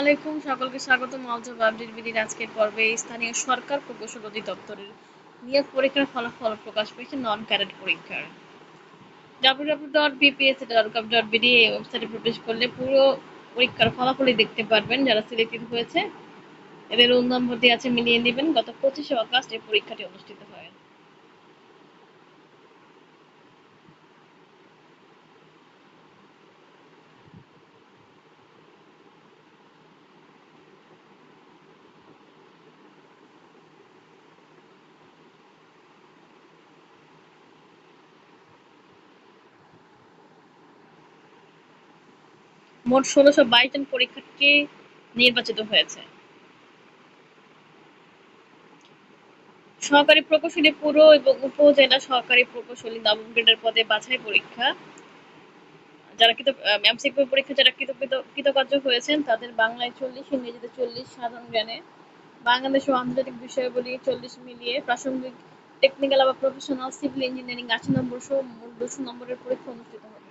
আলাইকুম, সকলকে স্বাগত মলজব আপডেট বিডির আজকের পর্বে স্থানীয় সরকার প্রকৌশল অধিদপ্তরের নিয়োগ পরীক্ষার ফলাফল প্রকাশ পেয়েছে নন ক্যাডেট পরীক্ষার। www.bpsc.gov.bd এই ওয়েবসাইটে প্রবেশ করলে পুরো পরীক্ষার ফলাফলই দেখতে পারবেন। যারা সিলেক্টেড হয়েছে, এদের রোল নম্বর দিয়ে আছে মিলিয়ে নেবেন। গত পঁচিশে অগাস্ট এই পরীক্ষাটি অনুষ্ঠিত হয়। মোট ষোলশো বাইশ জন পরীক্ষার্থী নির্বাচিত হয়েছে। সহকারী প্রকৌশলী পুরো এবং উপজেলা সহকারী প্রকৌশলী নবম গ্রেডের পদে বাছাই পরীক্ষা। যারা কৃত এমসিকিউ পরীক্ষা, যারা কৃতকার্য হয়েছেন, তাদের বাংলায় চল্লিশ, ইংরেজিতে চল্লিশ সাধারণ জ্ঞানে। বাংলাদেশ ও আন্তর্জাতিক বিষয়গুলি চল্লিশ মিলিয়ে প্রাসঙ্গিক টেকনিক্যাল বা প্রফেশনাল সিভিল ইঞ্জিনিয়ারিং আশি নম্বর সহ দুশো নম্বরের পরীক্ষা অনুষ্ঠিত হবে।